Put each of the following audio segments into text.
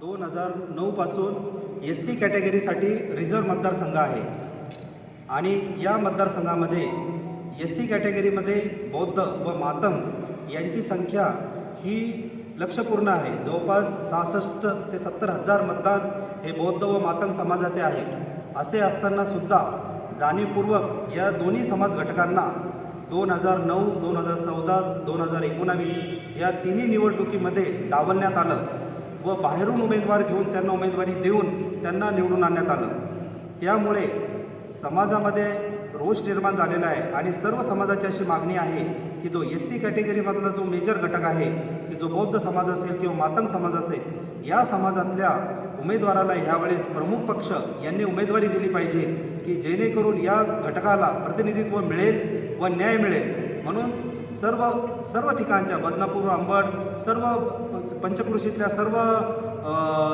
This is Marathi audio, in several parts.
दोन हजार नऊपासून एस सी कॅटेगरीसाठी रिझर्व मतदारसंघ आहे. आणि या मतदारसंघामध्ये एस सी कॅटेगरीमध्ये बौद्ध व मातम यांची संख्या ही लक्षपूर्ण आहे. जवळपास सहासष्ट ते सत्तर हजार मतदान हे बौद्ध व मातम समाजाचे आहे. असे असतानासुद्धा जाणीवपूर्वक या दोन्ही समाज घटकांना दोन हजार नऊ दोन हजार चौदा दोन हजार एकोणावीस या तिन्ही निवडणुकीमध्ये डावलण्यात आलं व बाहेरून उमेदवार घेऊन त्यांना उमेदवारी देऊन त्यांना निवडून आणण्यात आलं. त्यामुळे समाजामध्ये रोष निर्माण झालेला आहे आणि सर्व समाजाची अशी मागणी आहे की जो एस सी कॅटेगरीमधला जो मेजर घटक आहे की जो बौद्ध समाज असेल किंवा मातंग समाज असेल या समाजातल्या उमेदवाराला ह्यावेळेस प्रमुख पक्ष यांनी उमेदवारी दिली पाहिजे की जेणेकरून या घटकाला प्रतिनिधित्व मिळेल व न्याय मिळेल. म्हणून सर्व सर्व ठिकाणच्या बदनापूर अंबड सर्व पंचकृषीतल्या सर्व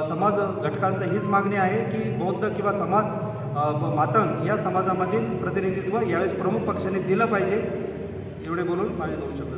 समाज घटकांचं हीच मागणी आहे की बौद्ध किंवा समाज मातंग या समाजामधील प्रतिनिधित्व यावेळेस प्रमुख पक्षाने दिलं पाहिजे. एवढे बोलून माझे दोन शब्द